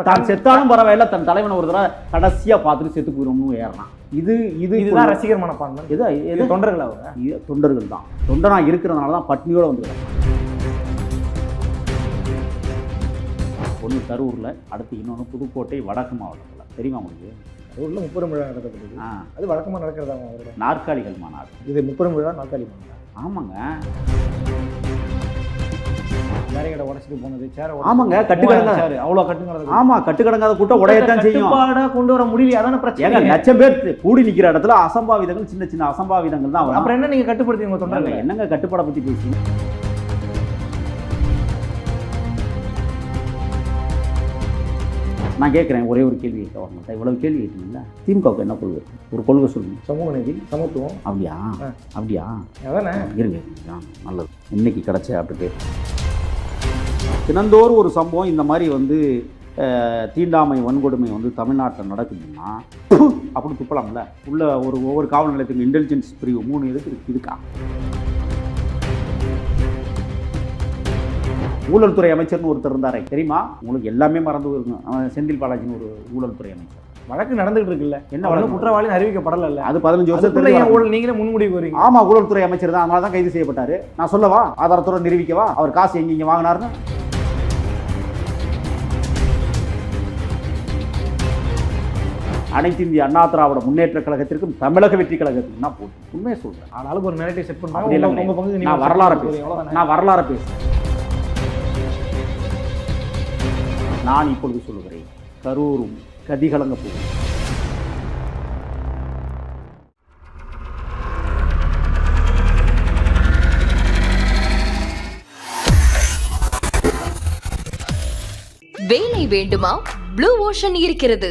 தான் செத்தாலும் பரவாயில்ல தன் தலைவனை ஒரு தடவை கடைசியா பார்த்துட்டு செத்து போயிடும்னு ஏறான் இது இது இதுதான் ரசிகர் மனப்பான்மை. இது இது தொண்டர்கள் அவங்க தொண்டர்கள் தான். தொண்டனா இருக்கிறதுனால தான் பட்னியோட வந்து ஒன்று கரூரில் அடுத்து இன்னொன்று புதுக்கோட்டை வடக்கு மாவட்டத்தில். தெரியுமா உங்களுக்கு? ஊர்ல முப்பெரும் விழா நடத்தப்படுது ஆ. அது வழக்கமா நடக்கிறதா நாற்காலிகள் மாநாடு. இது முப்பெரும் விழா நாற்காலி மாநாடா. ஆமாங்க. பேரிகேட உடைச்சிட்டு போனது. சேர ஆமாங்க, கட்டுக்கடங்க. சேர் அவ்வளோ கட்டுங்கிறது ஆமா கட்டுக்கடங்காத கூட்டம் உடையத்தான் செய்யும். கொண்டு வர முடியல அதான பிரச்சனை. லட்சம் பேர் கூடி நிக்கிற இடத்துல அசம்பாவிதங்கள் சின்ன சின்ன அசம்பாவிதங்கள் தான். அப்புறம் என்ன நீங்க கட்டுப்படுத்தி தொண்டர்கள் என்னங்க கட்டுப்பாடை பத்தி பேசி நான் கேட்குறேன் ஒரே ஒரு கேள்வி கேட்க வரமாட்டேன் இவ்வளவு கேள்வி கேட்டீங்களா திமுகவுக்கு என்ன கொள்கை? ஒரு கொள்கை சொல்லுங்க. சமூக நீதி சமத்துவம். அப்படியா. அப்படியா? அதானே? இருங்க நல்லது. இன்னைக்கு கிடைச்ச அப்படி தினந்தோறும் ஒரு சம்பவம் இந்த மாதிரி வந்து தீண்டாமை வன்கொடுமை வந்து தமிழ்நாட்டில் நடக்குதுன்னா ப்பு, அப்படி துப்பலாம்ல? உள்ள ஒரு ஒவ்வொரு காவல் நிலையத்துக்கு இன்டெலிஜென்ஸ் பிரிவு மூணு இதுக்கு இருக்கு? இருக்கா ஊழல் துறை அமைச்சர்னு ஒருத்தர் இருந்தாரே தெரியுமா? உங்களுக்கு எல்லாமே மறந்து அவன் செந்தில் பாலாஜின்னு ஒரு ஊழல் துறை அமைச்சர். வழக்கு நடந்துகிட்டு இருக்குல்ல. என்ன வழக்கு? குற்றவாளி அறிவிக்கப்படல அது பதினஞ்சு அதுக்குள்ள ஏன் ஊழல்? நீங்களே முன்முடிவு வரீங்க ஆமா ஊழல்துறை அமைச்சர் தான். அதனால தான் கைது செய்யப்பட்டாரு. நான் சொல்லவா? ஆதாரத்தோட நிரூபிக்கவா? அவர் காசு எங்க இங்க வாங்கினாருன்னு? அனைத்து இந்திய அண்ணா திராவிட முன்னேற்ற கழகத்திற்கும் தமிழக வெற்றி கழகத்துக்கும் தான் போட்டு உண்மையை சொல்றேன். ஆனாலும் ஒரு நேரத்தை செட் நீங்க நான் வரலாறு அவ்வளவுதானே? நான் வரலாறு பேசுறேன். நான் இப்பொழுது சொல்லுகிறேன் கரூரும் கதிகலங்க போகும் வேலை வேண்டுமா? ப்ளூ ஓஷன் இருக்கிறது.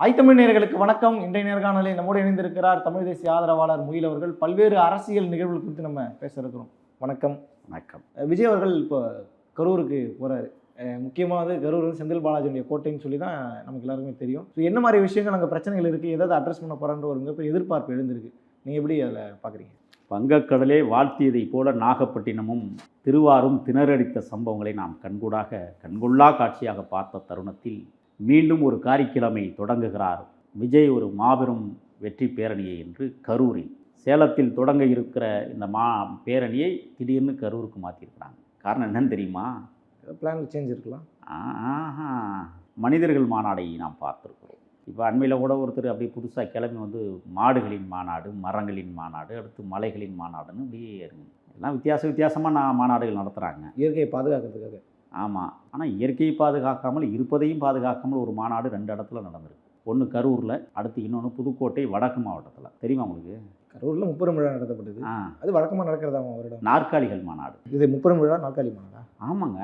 ஐத்தமிழ் நேயர்களுக்கு வணக்கம். இன்றைய நேர்காணலில் நம்மோடு இணைந்திருக்கிறார் தமிழ் தேசிய ஆதரவாளர் முகில் அவர்கள். பல்வேறு அரசியல் நிகழ்வுகள் குறித்து நம்ம பேச இருக்கிறோம். வணக்கம். வணக்கம். விஜய் அவர்கள் இப்போ கரூருக்கு போறாரு அஹ் முக்கியமா வந்து கரூர் வந்து செந்தில் பாலாஜியுடைய கோட்டைன்னு சொல்லி தான் நமக்கு எல்லாருக்குமே தெரியும். ஸோ என்ன மாதிரி விஷயங்கள் அங்கே பிரச்சனைகள் இருக்குது எதாவது அட்ரஸ் பண்ண போகிறான்ற ஒரு மிகப்பெரிய எதிர்பார்ப்பு எழுந்திருக்கு. நீங்கள் எப்படி அதில் பார்க்குறீங்க வங்கக்கடலே வாழ்த்தியதைப் போல நாகப்பட்டினமும் திருவாரும் திணறடித்த சம்பவங்களை நாம் கண்கூடாக கண்கொள்ளா காட்சியாக பார்த்த தருணத்தில் மீண்டும் ஒரு காரிக்கிழமை தொடங்குகிறார். விஜய் ஒரு மாபெரும் வெற்றி பேரணியை என்று கரூரில் சேலத்தில் தொடங்க இருக்கிற இந்த மா பேரணியை திடீர்னு கரூருக்கு மாற்றிருக்கிறாங்க காரணம் என்னன்னு தெரியுமா? பிளான் சேஞ்ச் இருக்கலாம். ஆஹா. மனிதர்கள் மாநாடை நாம் பார்த்துருக்கிறோம். இப்போ அண்மையில் கூட ஒருத்தர் அப்படியே புதுசாக கிளம்பி வந்து மாடுகளின் மாநாடு மரங்களின் மாநாடு அடுத்து மலைகளின் மாநாடுன்னு அப்படியே எல்லாம் வித்தியாச வித்தியாசமாக நான் மாநாடுகள் நடத்துகிறாங்க இயற்கையை பாதுகாக்கிறதுக்காக. ஆமாம் ஆனால் இயற்கையை பாதுகாக்காமல் இருப்பதையும் பாதுகாக்காமல் ஒரு மாநாடு ரெண்டு இடத்துல நடந்திருக்கு. ஒன்று கரூரில் அடுத்து இன்னொன்று புதுக்கோட்டை வடக்கு மாவட்டத்தில். தெரியுமா உங்களுக்கு? கரூரில் முப்பெரும் விழா நடத்தப்பட்டது. ஆ. அது வழக்கமாக நடக்கிறதா வருடம்? நாற்காலிகள் மாநாடு. இது முப்பெரும் விழா நாற்காலி மாநாடா? ஆமாங்க.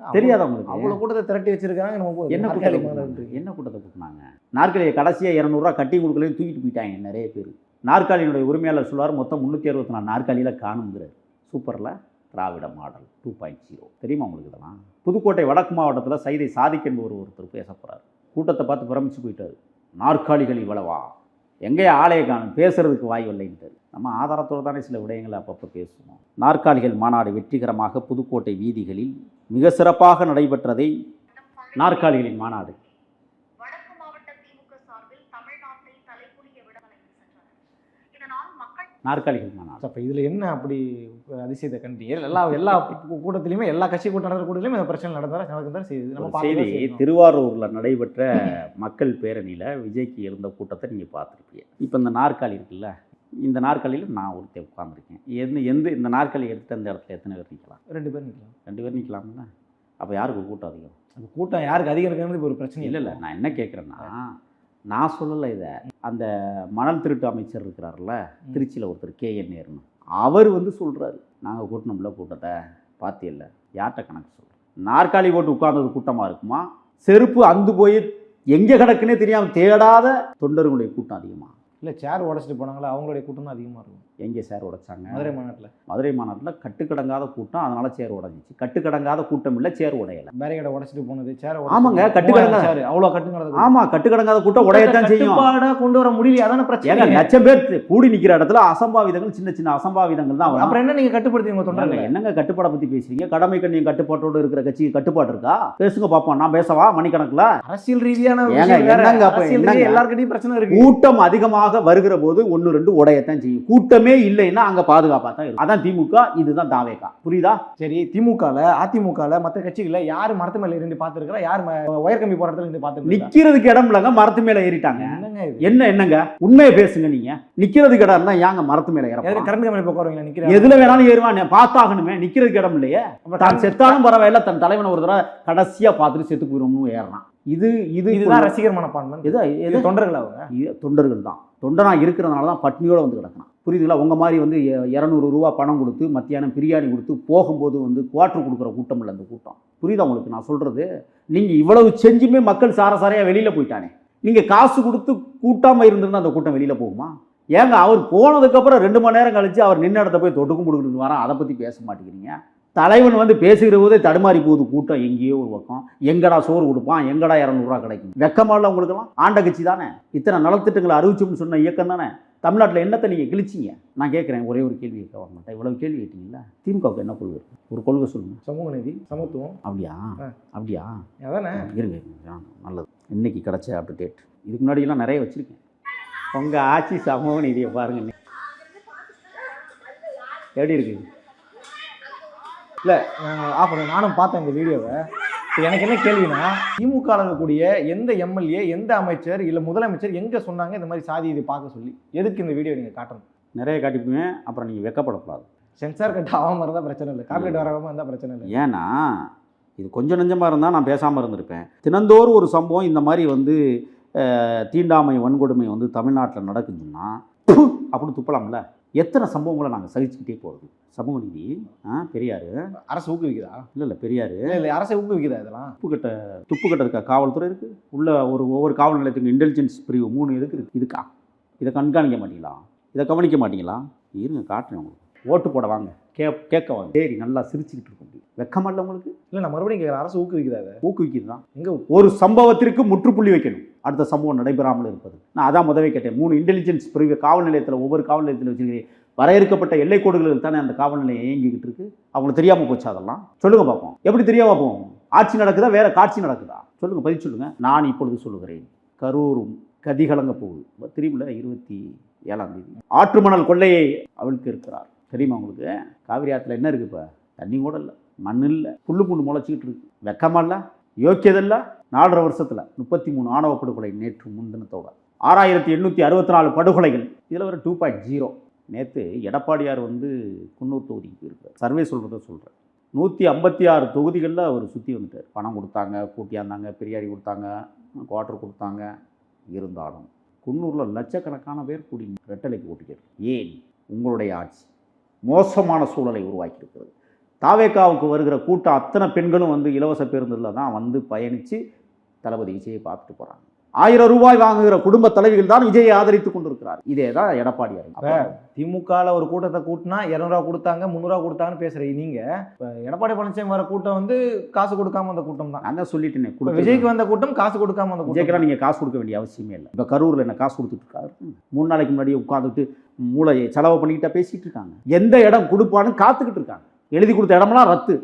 தெரியாதா உங்களுக்கு? அவ்வளோ கூட்டத்தை திரட்டி வச்சிருக்காங்க போய் என்ன கூட்டத்தை? என்ன கூட்டத்தை கூட்டினாங்க? நாற்காலியை கடைசியாக இரநூறுவா கட்டி கொடுக்கலன்னு தூக்கிட்டு போயிட்டாங்க நிறைய பேர். நாற்காலியினுடைய உரிமையாளர் சொல்வார் மொத்தம் முந்நூற்றி அறுபத்தி நாலு நாற்காலியில் காணுங்கிறார் சூப்பரில் Dravida model two point zero. தெரியுமா உங்களுக்கு இதெல்லாம்? புதுக்கோட்டை வடக்கு மாவட்டத்தில் சைதை சாதிக் என்பவர் ஒருத்தர் பேச போகிறார் கூட்டத்தை பார்த்து பிரமிச்சு போயிட்டார். நாற்காலிகள் இவ்வளவா? எங்கே ஆலய காணும்? பேசுறதுக்கு வாய் இல்லைன்ட்டு. நம்ம ஆதாரத்தோடு தானே சில விடயங்களை அப்பப்போ பேசுவோம். நாற்காலிகள் மாநாடு வெற்றிகரமாக புதுக்கோட்டை வீதிகளில் மிக சிறப்பாக நடைபெற்றதை நாற்காலிகளின் மாநாடு வடக்கு மாவட்ட திமுக சார்பில் தமிழ்நாட்டை தலைகுனிய விடங்களை சென்றனர் இதனால் மக்கள் நாற்காலிகள் மாநாடு அப்போ இதில் என்ன அப்படி அதிசயத்தை கண்டீங்க? எல்லா எல்லா கூட்டத்திலையுமே எல்லா கட்சி கூட்டம் கூட்டத்திலையும் இந்த பிரச்சனை நடந்தா நடக்கும் தான் செய்யுது நம்ம செய்தி. திருவாரூரில் நடைபெற்ற மக்கள் பேரணியில் விஜய்க்கு இருந்த கூட்டத்தை நீங்கள் பார்த்துருப்பீங்க. இப்போ இந்த நாற்காலி இருக்குல்ல இந்த நாற்காலியில் நான் ஒருத்தர் உட்காந்துருக்கேன் எந்த எந்த இந்த நாற்காலி எடுத்து அந்த இடத்துல எத்தனை பேர் நிற்கலாம் ரெண்டு பேர் நிற்கலாம் ரெண்டு பேர் நிற்கலாம்ல அப்போ யாருக்கு கூட்டம் அதிகம்? அந்த கூட்டம் யாருக்கு அதிகம் இருக்கிறது இப்போ ஒரு பிரச்சனை இல்லை இல்லை நான் என்ன கேட்குறேன்னா நான் சொல்லலை இதை. அந்த மணல் திருட்டு அமைச்சர் இருக்கிறார்ல திருச்சியில் ஒருத்தர் கே என் நேருன்னு. அவர் வந்து சொல்கிறாரு நாங்கள் கூட்டினோம்ல கூட்டத்தை பார்த்தியல்ல யார்கிட்ட கணக்கு சொல்கிறோம் நாற்காலி போட்டு உட்கார்ந்தது கூட்டமாக இருக்குமா? செருப்பு அந்து போய் எங்கே கிடக்குன்னே தெரியாமல் தேடாத தொண்டர்களுடைய கூட்டம் அதிகமாக இல்லை சேர் உடச்சிட்டு போனாங்களா அவங்களுடைய கூட்டம் தான் அதிகமாக இருக்கும். எங்கே சேர் உடைச்சாங்க? மதுரை மாநாட்டில் மதுரை மாநாட்டில் கட்டுக்கடங்காத கூட்டம் அதனால சேர் உடைஞ்சிச்சு. கட்டுக்கடங்காத கூட்டம் இல்லை சேர் உடையலை. பேரிகேடை உடச்சிட்டு போனது சேர் ஆமாங்க, கட்டுக்கடங்க- சேர் அவ்வளோ கட்டுங்கிறது ஆமாம் கட்டுக்கடங்காத கூட்டம் உடையத்தான் செய்யும். கொண்டு வர முடியல அதான பிரச்சனை. லட்சம் பேர் கூடி நிற்கிற இடத்துல அசம்பாவிதங்கள் சின்ன சின்ன அசம்பாவிதங்கள் தான் அப்புறம் என்ன நீங்க கட்டுப்படுத்தி உங்க ஏங்க, தொண்டர்கள் என்னங்க கட்டுப்பாடை பற்றி பேசுறீங்க? கடமை கண்ணியம் கட்டுப்பாட்டோடு இருக்கிற கட்சிக்கு கட்டுப்பாடு இருக்கா? பேசுங்க பார்ப்போம் நான் பேசவா? மணிக்கணக்கில்? அரசியல் ரீதியான எல்லார்கிட்டயும் பிரச்சனை இருக்கு. கூட்டம் அதிகமாக வருகிற போது ஒன்று ரெண்டு உடையத்தான் செய்யும். கூட்டமே இல்லைன்னா அங்கே பாதுகாப்பாக தான் அதான் திமுக இதுதான் தாவேக்கா புரியுதா? சரி திமுகல அதிமுகல மத்த கட்சிகள்ல யார் மரத்து மேல இருந்து பாத்துருக்கா யார் ம- உயர் கம்பி போராட்டத்துல இருந்து பாத்துருக்கா நிக்கிறதுக்கு இடம் இல்லைங்க மரத்து மேலே ஏறிட்டாங்க? என்ன என்னங்க? உண்மையை பேசுங்க நீங்க. நிக்கிறதுக்கு இடம் இருந்தா ஏங்க மரத்து மேலே ஏற கரண்ட் கம்பி போக்குறவங்க நிக்கிறேன். எதுல வேணாலும் ஏறுவான். பார்த்தாகணுமே நிக்கிறதுக்கு இடம் இல்லையே. தான் செத்தாலும் பரவாயில்ல தன் தலைவனை ஒரு தடவை கடைசியா பார்த்துட்டு செத்து போயிடும்னு ஏறுறான். இது இது இதுதான் ரசிகர் மனப்பான்மை. இது தொண்டர்கள் அவங்க? தொண்டர்கள் தான். தொண்டனா இருக்கிறதுனால தான் பட்னியோடு வந்து கிடக்கணும் புரியுதுங்களா? உங்கள் மாதிரி வந்து இரநூறு ரூபா பணம் கொடுத்து மத்தியானம் பிரியாணி கொடுத்து போகும்போது வந்து குவாட்ரு கொடுக்குற கூட்டம் இல்லை அந்த கூட்டம். புரியுதா உங்களுக்கு நான் சொல்கிறது நீங்கள் இவ்வளவு செஞ்சுமே மக்கள் சாரசாரையாக வெளியில் போயிட்டானே. நீங்கள் காசு கொடுத்து கூட்டாமல் இருந்திருந்தால் அந்த கூட்டம் வெளியில் போகுமா? ஏங்க அவர் போனதுக்கப்புறம் ரெண்டு மணி நேரம் கழிச்சு அவர் நின்ன இடத்த போய் தொட்டுக்கும் கொடுக்குறது வரான். அதை பற்றி பேச மாட்டேங்கிறீங்க. தலைவன் வந்து பேசுகிற போதே தடுமாறி போகுது. கூட்டம் எங்கேயோ ஒரு பக்கம். எங்கடா சோறு கொடுப்பான்? எங்கடா இரநூறுவா கிடைக்கும்? வெக்கமா இல்லை உங்களுக்கெல்லாம் ஆண்ட கட்சி தானே? இத்தனை நலத்திட்டங்களை அறிவிச்சோம்னு சொன்ன இயக்கம் தானே? தமிழ்நாட்டில் என்னத்தை நீங்கள் கிழிச்சிங்க? நான் கேட்குறேன் ஒரே ஒரு கேள்வி கேட்க வர மாட்டேன் இவ்வளவு கேள்வி கேட்டீங்களா திமுகவுக்கு என்ன கொள்கை ஒரு கொள்கை சொல்லுங்க. சமூக நீதி சமத்துவம். அப்படியா. அப்படியா? அதானே? இருங்க நல்லது. இன்னைக்கு கிடைச்ச அப்டேட் இதுக்கு முன்னாடியெல்லாம் நிறைய வச்சுருக்கேன். உங்கள் ஆட்சி சமூக நீதியை பாருங்க இன்னைக்கு. எப்படி இருக்குது ஆஃப் பண்ண நானும் பார்த்தேன் இந்த வீடியோவை. இப்போ எனக்கு என்ன கேள்வினா திமுக இருக்கக்கூடிய எந்த எம்எல்ஏ எந்த அமைச்சர் இல்ல முதலமைச்சர் எங்க சொன்னாங்க இந்த மாதிரி சாதி இதை பார்க்க சொல்லி? எதுக்கு இந்த வீடியோ நீங்க காட்டணும்? நிறைய காட்டிப்புவேன் அப்புறம் நீங்கள் வெக்கப்படக்கூடாது. சென்சார் கட் ஆகாம இருந்தா பிரச்சனை இல்லை கார்பரேட் வராம இருந்தா பிரச்சனை இல்லை. ஏன்னா இது கொஞ்சம் நெஞ்சமாக இருந்தால் நான் பேசாமல் இருந்திருப்பேன். தினந்தோறும் ஒரு சம்பவம் இந்த மாதிரி வந்து தீண்டாமை வன்கொடுமை வந்து தமிழ்நாட்டில் நடக்குதுன்னா அப்படின்னு துப்பலாம்ல? எத்தனை சம்பவங்களை நாங்கள் சகிச்சுக்கிட்டே போகிறது சமூக நீதி. ஆ பெரியார். அரசு ஊக்குவிக்குதா? இல்லை இல்லை பெரியார். இல்ல அரசை ஊக்குவிக்குதா இதெல்லாம்? துப்பு கட்ட துப்பு கட்டுறதுக்கா காவல்துறை இருக்குது உள்ள ஒரு ஒவ்வொரு காவல் நிலையத்துக்கு இன்டெலிஜென்ஸ் பிரிவு மூணு எதுக்கு இருக்குது இதுக்கா? இதை கண்காணிக்க மாட்டீங்களா? இதை கவனிக்க மாட்டீங்களா? இருங்க காட்டுறேன் உங்களுக்கு. ஓட்டு போட வாங்க. கே கேட்க வாங்க. சரி நல்லா சிரிச்சுக்கிட்டு இருக்க முடியும். வெக்கமல்ல உங்களுக்கு? இல்ல நான் மறுபடியும் கேட்குறேன் அரசு ஊக்குவிக்குதா அதை ஊக்குவிக்கிறது தான். எங்க ஒரு சம்பவத்திற்கு முற்றுப்புள்ளி வைக்கணும். அடுத்த சம்பவம் நடைபெறாமல் இருப்பது. நான் அதான் முதவே கேட்டேன். மூணு இன்டெலிஜென்ஸ் பிரிவு காவல் நிலையத்தில் ஒவ்வொரு காவல் நிலையத்தில் வச்சிருக்கிறேன் வரையறுக்கப்பட்ட எல்லை கோடுகளில் தானே அந்த காவல் நிலையம் இயங்கிக்கிட்டு இருக்கு. அவங்களுக்கு தெரியாமல் போச்சு அதெல்லாம். சொல்லுங்க பார்ப்போம் எப்படி தெரியாம போகும்? ஆட்சி நடக்குதா? வேற காட்சி நடக்குதா? சொல்லுங்க பதில் சொல்லுங்க. நான் இப்பொழுது சொல்லுகிறேன். கரூரும் கதிகலங்க போகுது திரும்பில இருபத்தி ஏழாம் தேதி. ஆற்று மணல் கொள்ளையை அவிழ்க்க இருக்கிறார் தெரியுமா உங்களுக்கு? காவிரி ஆற்றுல என்ன இருக்குது இப்போ? தண்ணி கூட இல்லை மண் இல்லை புல்லு புண்ணு முளைச்சிக்கிட்டு இருக்கு. வெக்கமல்ல இல்லை? நாலரை வருஷத்தில் முப்பத்தி மூணு ஆணவ படுகொலை நேற்று முன்தினத்தோட ஆறாயிரத்தி எண்ணூற்றி அறுபத்தி நாலு படுகொலைகள். இதில் ஒரு டூ பாயிண்ட் ஜீரோ நேற்று எடப்பாடியார் வந்து குன்னூர் தொகுதிக்கு போயிருக்கார். சர்வே சொல்கிறத சொல்கிறேன் நூற்றி ஐம்பத்தி ஆறு தொகுதிகளில் அவர் சுற்றி வந்துட்டார். பணம் கொடுத்தாங்க கூட்டியாந்தாங்க பிரியாணி கொடுத்தாங்க குவார்டர் கொடுத்தாங்க. இருந்தாலும் குன்னூரில் லட்சக்கணக்கான பேர் கூடி ரெட்டலைக்கு ஓட்டிக்கிறது ஏன்? உங்களுடைய ஆட்சி. மோசமான சூழலை உருவாக்கியிருக்கிறது. தாவேக்காவுக்கு வருகிற கூட்டம் அத்தனை பெண்களும் வந்து இலவச பேருந்தில் தான் வந்து பயணித்து தளபதி விஜயை பார்த்துட்டு போகிறாங்க ஆயிரம் ரூபாய் வாங்குகிற குடும்ப தலைவிகள் தான் விஜயை ஆதரித்து கொண்டிருக்கிறார். இதே தான் எடப்பாடியார் அப்ப திமுகல ஒரு கூட்டத்தை கூட்டினா இரநூறுவா கொடுத்தாங்க முந்நூறுவா கொடுத்தாங்கன்னு பேசுறீங்க நீங்க. இப்ப எடப்பாடி பழனிசாமி வர கூட்டம் வந்து காசு கொடுக்காம வந்த கூட்டம் தான். நான் தான் சொல்லிட்டேனே இப்ப விஜய்க்கு வந்த கூட்டம் காசு கொடுக்காம வந்த கூட்டம் விஜய்க்கெல்லாம் நீங்கள் காசு கொடுக்க வேண்டிய அவசியமே இல்லை. இப்போ கரூரில் என்ன காசு கொடுத்துட்டு இருக்காரு? மூணு நாளைக்கு முன்னாடி உட்காந்துட்டு மூளையை செலவு பண்ணிக்கிட்டா பேசிகிட்டு இருக்காங்க. எந்த இடம் கொடுப்பான்னு காத்துக்கிட்டு இருக்காங்க. எழுதி கொடுத்த இடமெல்லாம் ரத்து.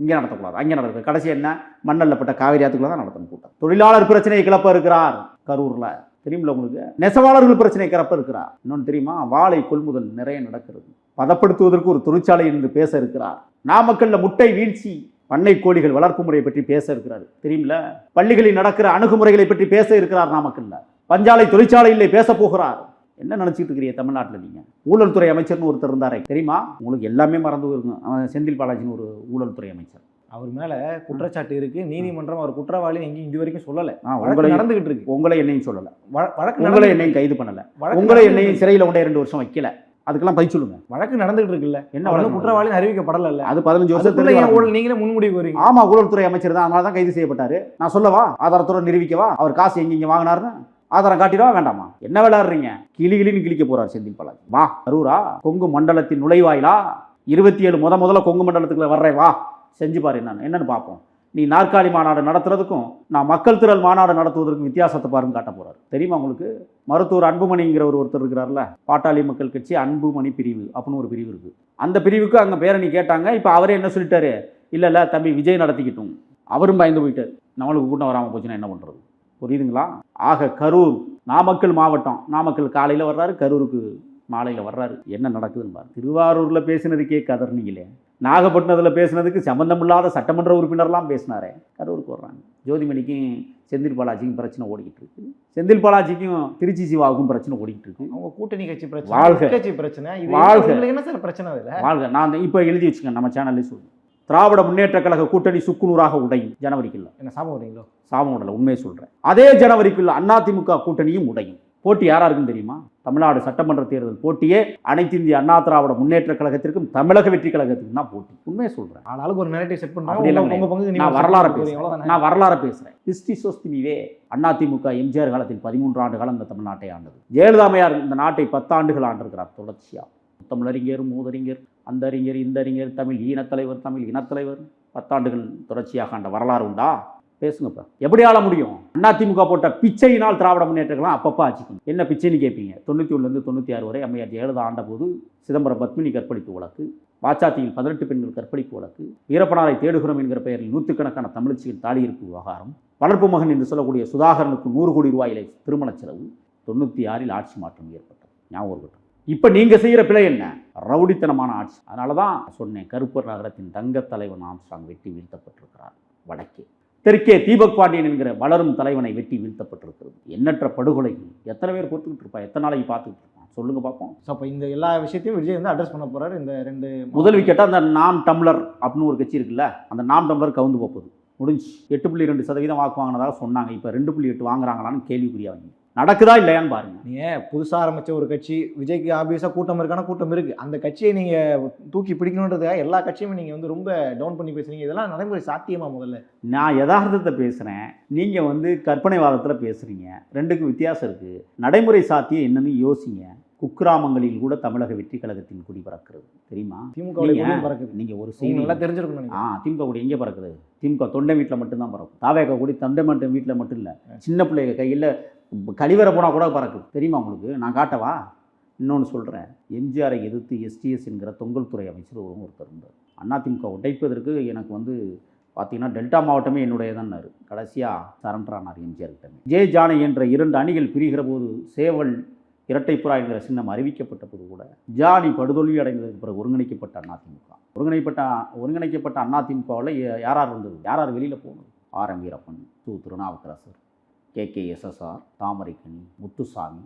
இங்கே நடத்தக்கூடாது. அங்கே நடக்க கடைசி என்ன? மண்ணல்லப்பட்ட காவிரி ஆத்துக்குள்ள தான் நடத்தணும் கூட்டம். தொழிலாளர் பிரச்சனையை கிளப்ப இருக்கிறார் கரூரில். தெரியுமில்ல உங்களுக்கு? நெசவாளர்கள் பிரச்சனை கிளப்ப இருக்கிறார். இன்னொன்று தெரியுமா? வாழை கொள்முதல் நிறைய நடக்கிறது. பதப்படுத்துவதற்கு ஒரு தொழிற்சாலை என்று பேச இருக்கிறார். நாமக்கல்ல முட்டை வீழ்ச்சி பண்ணை கோழிகள் வளர்ப்பு முறையை பற்றி பேச இருக்கிறார். தெரியுமில்ல? பள்ளிகளில் நடக்கிற அணுகுமுறைகளை பற்றி பேச இருக்கிறார் நாமக்கல்ல. பஞ்சாலை தொழிற்சாலையில் பேச போகிறார். என்ன நினச்சிட்டு இருக்கிறீங்க தமிழ்நாட்டில் நீங்கள் ஊழல் துறை அமைச்சர்னு ஒருத்தர் இருந்தாரே தெரியுமா? உங்களுக்கு எல்லாமே மறந்து போயிருக்கும் அவன் செந்தில் பாலாஜின்னு ஒரு ஊழல் துறை அமைச்சர். அவர் மேல குற்றச்சாட்டு இருக்கு. நீதிமன்றம் அவர் குற்றவாளி எங்கேயும் இது வரைக்கும் சொல்லல. உங்களை நடந்துகிட்டு இருக்கு. உங்களை என்னையும் சொல்லலை. வழ- வழக்கு உங்களை என்னையும் கைது பண்ணலை. உங்களை என்னையும். சிறையில் உண்டே ரெண்டு வருஷம் வைக்கல. அதுக்கெல்லாம் பதில் சொல்லுங்க. வழக்கு நடந்துகிட்டு இருக்குல்ல. என்ன வழக்கு குற்றவாளின்னு அறிவிக்கப்படல அது பதினஞ்சு வருஷத்துல ஊழல் நீங்களே முன்முடிவு வரீங்க ஆமா ஊழல்துறை அமைச்சர் தான். அதனால தான் கைது செய்யப்பட்டாரு. நான் சொல்லவா? ஆதாரத்தோட நிரூபிக்கவா? அவர் காசு எங்க இங்க வாங்கினாருன்னு? ஆதாரம் காட்டிடவா வேண்டாமா? என்ன விளாடுறீங்க கிளி கிளின்னு கிழிக்க போறார் செந்தில் பாலாஜி. வா அரூரா கொங்கு மண்டலத்தின் நுழைவாயிலா? இருபத்தி ஏழு முத முதல்ல கொங்கு மண்டலத்துக்குள்ள வர்றேன் வா. செஞ்சு பாரு என்னன்னு. என்னன்னு பார்ப்போம். நீ நாற்காலி மாநாடு நடத்துறதுக்கும் நான் மக்கள் திரள் மாநாடு நடத்துவதற்கும் வித்தியாசத்தை பாருன்னு காட்ட போறாரு. தெரியுமா உங்களுக்கு? மருத்துவர் அன்புமணிங்கிற ஒரு ஒருத்தர் இருக்கிறார்ல பாட்டாளி மக்கள் கட்சி அன்புமணி பிரிவு அப்படின்னு ஒரு பிரிவு இருக்கு. அந்த பிரிவுக்கு அங்கே பேரணி கேட்டாங்க. இப்போ அவரே என்ன சொல்லிட்டாரு? இல்லை இல்லை தம்பி விஜய் நடத்திக்கிட்டும். அவரும் பயந்து போயிட்டார். நம்மளுக்கு கூட்டம் வராமல் போச்சுன்னா என்ன பண்ணுறது புரியுதுங்களா? ஆக கரூர் நாமக்கல் மாவட்டம். நாமக்கல் காலையில் வர்றாரு கரூருக்கு மாலையில் வர்றாரு. என்ன நடக்குதுன்னு பாருங்க. திருவாரூரில் பேசினதுக்கே கதர்னீங்களே நாகப்பட்டினத்தில் பேசினதுக்கு சம்பந்தமில்லாத சட்டமன்ற உறுப்பினர்லாம் பேசினாரே. கரூருக்கு வர்றாங்க. ஜோதிமணிக்கும் செந்தில் பாலாஜிக்கும் பிரச்சனை ஓடிக்கிட்டு இருக்கு. செந்தில் பாலாஜிக்கும் திருச்சி சிவாவுக்கும் பிரச்சனை ஓடிக்கிட்டு இருக்கு. அவங்க கூட்டணி கட்சி பிரச்சனை வாழ்க. கட்சி பிரச்சனை. இது வாழ்க. உங்களுக்கு என்ன சார் பிரச்சனை அதுல? வாழ்க. நான் இப்போ எழுதி வச்சுக்கேன் நம்ம சேனல்லே சொல்லுவேன் திராவிட முன்னேற்ற கழக கூட்டணி சுக்குநூறாக உடையும் ஜனவரிக்குள்ள. என்ன சாபம் வரீங்களோ சாபம் உடல உண்மையை சொல்கிறேன் அதே ஜனவரிக்குள்ள அதிமுக கூட்டணியும் உடையும். போட்டி யாரா இருக்குன்னு தெரியுமா? தமிழ்நாடு சட்டமன்ற தேர்தல் போட்டியே அனைத்து இந்திய அண்ணா திராவிட முன்னேற்ற கழகத்திற்கும் தமிழக வெற்றி கழகத்துக்கும் தான் போட்டி. உண்மையை சொல்கிறேன் ஆளாளுக்கு ஒரு நெரட்டிவ் செட் பங்கு நான் வரலாறு பேசுறேன். நான் வரலாறு பேசுகிறேன் ஹிஸ்டி சொஸ்தினிவே அதிமுக எம்ஜிஆர் காலத்தில் பதிமூன்று ஆண்டு காலம் இந்த தமிழ்நாட்டை ஆண்டது. ஜெயலலிதாமையார் இந்த நாட்டை பத்தாண்டுகள் ஆண்டிருக்கிறார் தொடர்ச்சியாக தமிழறிஞர் மூதறிஞர் அந்த அறிஞர் இந்த அறிஞர் தமிழ் ஈனத்தலைவர் தமிழ் இனத்தலைவர். பத்தாண்டுகள் தொடர்ச்சியாக ஆண்ட வரலாறு உண்டா? பேசுங்கப்பா எப்படி ஆள முடியும்? அதிமுக போட்ட பிச்சையினால் திராவிட முன்னேற்றங்களாம் அப்பப்போ ஆச்சிக்கணும் என்ன பிச்சைன்னு கேட்பீங்க தொண்ணூற்றி ஒன்றுலேருந்து தொண்ணூற்றி ஆறு வரை அம்மையார் ஜெயலலிதா ஆண்டபோது சிதம்பரம் பத்மினி கற்பழிப்பு வழக்கு வாச்சாத்தியில் பதினெட்டு பெண்கள் கற்பழிப்பு வழக்கு வீரப்பனாரை தேடுகிறோம் என்கிற பெயரில் நூற்றுக்கணக்கான தமிழ்ச்சியின் தாலியிருப்பு விவகாரம் வளர்ப்பு மகன் என்று சொல்லக்கூடிய சுதாகரனுக்கு நூறு கோடி ரூபாயிலே திருமண செலவு தொண்ணூற்றி ஆறில் ஆட்சி மாற்றம் ஏற்பட்டது. ஞாபகம் இப்போ நீங்கள் செய்கிற பிழை என்ன? ரவுடித்தனமான ஆட்சி. அதனால தான் சொன்னேன் கருப்பர் நகரத்தின் தங்கத் தலைவன் ஆம்ஸ்டாங் வெட்டி வீழ்த்தப்பட்டிருக்கிறார் வடக்கே. தெற்கே தீபக் பாண்டியன் என்கிற வளரும் தலைவனை வெட்டி வீழ்த்தப்பட்டிருக்கிறது. எண்ணற்ற படுகொலைகள் எத்தனை பேர் பொறுத்துக்கிட்டு இருப்பா? எத்தனை நாளைக்கு பார்த்துக்கிட்டு இருப்பான்? சொல்லுங்க பார்ப்போம் ஸோ அப்போ இந்த எல்லா விஷயத்தையும் விஜய் வந்து அட்ரஸ் பண்ண போறாரு. இந்த ரெண்டு முதல் விக்கெட்டாக அந்த நாம் டம்ளர் அப்படின்னு ஒரு கட்சி இருக்குல்ல அந்த நாம் டம்ளர் கவுந்து போகுது. முடிஞ்சு எட்டு புள்ளி ரெண்டு சதவீதம் வாக்கு வாங்கினதாக சொன்னாங்க. இப்போ ரெண்டு புள்ளி எட்டு வாங்குறாங்களான்னு கேள்விக்குறியாவீங்க நடக்குதா இல்லையான்னு பாருங்க. நீங்க புதுசா ஆரம்பிச்ச ஒரு கட்சி விஜய்க்கு ஆபியஸா கூட்டம் இருக்கான கூட்டம் இருக்கு. அந்த கட்சியை நீங்க தூக்கி பிடிக்கணுன்றதுக்காக எல்லா கட்சியுமே நீங்க வந்து ரொம்ப டவுன் பண்ணி பேசுறீங்க. இதெல்லாம் நடைமுறை சாத்தியமா முதல்ல? நான் யதார்த்தத்தை பேசுகிறேன் நீங்கள் வந்து கற்பனைவாதத்தில் பேசுகிறீங்க ரெண்டுக்கும் வித்தியாசம் இருக்குது நடைமுறை சாத்தியம் என்னன்னு யோசிங்க. குக்கிராமங்களில் கூட தமிழக வெற்றி கழகத்தின் குடி பறக்கிறது. தெரியுமா? திமுக நீங்கள் ஒரு செய்தி நல்லா தெரிஞ்சிருக்கணும் ஆ திமுக கூடி எங்கே பறக்குது? திமுக தொண்டை வீட்டில் மட்டும்தான் பறக்கும். தாவேக கூடி தொண்டை மட்டும் வீட்டில் மட்டும் இல்லை. சின்ன பிள்ளைங்க கையில் கழிவறை போனால் கூட பறக்குது. தெரியுமா உங்களுக்கு? நான் காட்டவா? இன்னொன்று சொல்கிறேன் எம்ஜிஆரை எதிர்த்து எஸ்டிஎஸ் என்கிற தொங்கல் துறை அமைச்சர் ஒரு ஒருத்தர் இருந்தார். அதிமுக உடைப்பதற்கு எனக்கு வந்து பார்த்தீங்கன்னா டெல்டா மாவட்டமே என்னுடையதான்னாரு. கடைசியாக சரண்டரானார் எம்ஜிஆர் கிட்டமே. ஜே ஜானை என்ற இரண்டு அணிகள் பிரிகிற போது சேவல் இரட்டைப்புறா என்கிற சின்னம் அறிவிக்கப்பட்ட போது கூட ஜானி படுதோல்வி அடைந்ததுக்கு பிறகு ஒருங்கிணைக்கப்பட்ட அதிமுக ஒருங்கிணைப்பட்ட ஒருங்கிணைக்கப்பட்ட அதிமுகவில் யாரார் இருந்தது யார் யார் வெளியில் போகணும் R M Veerappan Su Thirunavukkarasar. K K SSR Thamaraikani Muthusamy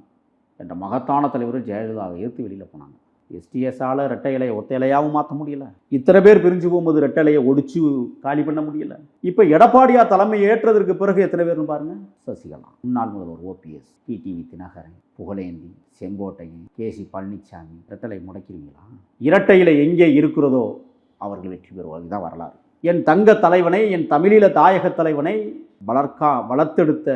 என்ற மகத்தான தலைவர்கள் ஜெயலலிதாவை எதிர்த்து வெளியில் போனாங்க. எஸ்டிஎஸ்ஸால் ரெட்டை இலையை ஒத்த இலையாகவும் மாற்ற முடியல. இத்தனை பேர் பிரிஞ்சு போகும்போது ரெட்டை இலையை ஒடிச்சு காலி பண்ண முடியல. இப்போ எடப்பாடியா தலைமை ஏற்றதற்கு பிறகு எத்தனை பேர்னு பாருங்க? சசிகலா. முன்னாள் முதல்வர் OPS TTV Dhinakaran Pugazhendhi Sengottaiyan KC Palanisamy இரட்டலை முடக்கிறீங்களா? இரட்டை இலை எங்கே இருக்கிறதோ அவர்கள் வெற்றி பெறுவார் இதுதான் வரலாறு. என் தங்க தலைவனை என் தமிழீழ தாயக தலைவனை வளர்க்கா வளர்த்தெடுத்த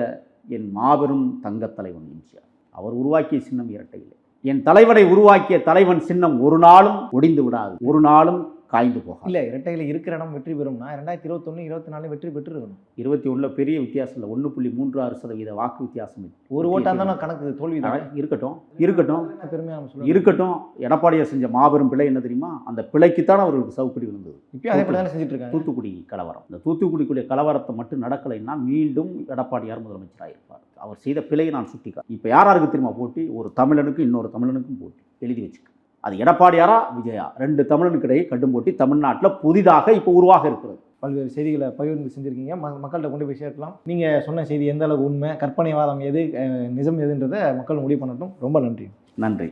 என் மாபெரும் தங்கத் தலைவன் எம்ஜிஆர். அவர் உருவாக்கிய சின்னம் இரட்டை இல்லை. என் தலைவனை உருவாக்கிய தலைவன் சின்னம் ஒரு நாளும் ஒடிந்து விடாது. ஒரு நாளும் காய்ந்து போகாது. இல்ல இரட்டையில இருக்கிற இடம் வெற்றி பெறும்னா ரெண்டாயிரத்தி இருபத்தொன்னு இருபத்தி நாலு வெற்றி பெற்று இருக்கணும் இருபத்தி ஒண்ணுல பெரிய வித்தியாசம் இல்லை. ஒன்று புள்ளி மூன்று ஆறு சதவீத வாக்கு வித்தியாசம். ஒரு ஓட்டா இருந்தாலும் கணக்கு தோல்வி தான்? இருக்கட்டும் இருக்கட்டும். பெருமையா நம்ம சொல்லலாம் இருக்கட்டும். எடப்பாடியார் செஞ்ச மாபெரும் பிழை என்ன தெரியுமா? அந்த பிழைக்குத்தான் அவர்களுக்கு சவுக்கடி விழுந்தது. இப்பயும் அதே தானே செஞ்சுட்டு இருக்காங்க? தூத்துக்குடி கலவரம். இந்த தூத்துக்குடிக்குரிய கலவரத்தை மட்டும் நடக்கலைன்னா மீண்டும் எடப்பாடியார் முதலமைச்சராக இருப்பார். அவர் செய்த பிழையை நான் சுட்டிக்கா இப்போ யாராருக்கு தெரியுமா போட்டி? ஒரு தமிழனுக்கும் இன்னொரு தமிழனுக்கும் போட்டி. எழுதி வச்சுக்க. அது எடப்பாடியாரா விஜயா? ரெண்டு தமிழனுக்கு இடையே கடும் போட்டி தமிழ்நாட்டில் புதிதாக இப்போ உருவாக இருக்கிறது. பல்வேறு செய்திகளை பகிர்ந்து செஞ்சிருக்கீங்க. மக்கள்கிட்ட கொண்டு போய் சேர்க்கலாம். நீங்க சொன்ன செய்தி எந்த அளவுக்கு உண்மை கற்பனைவாதம் எது நிஜம் எதுன்றதை மக்கள் முடிவு பண்ணட்டும். ரொம்ப நன்றி. நன்றி.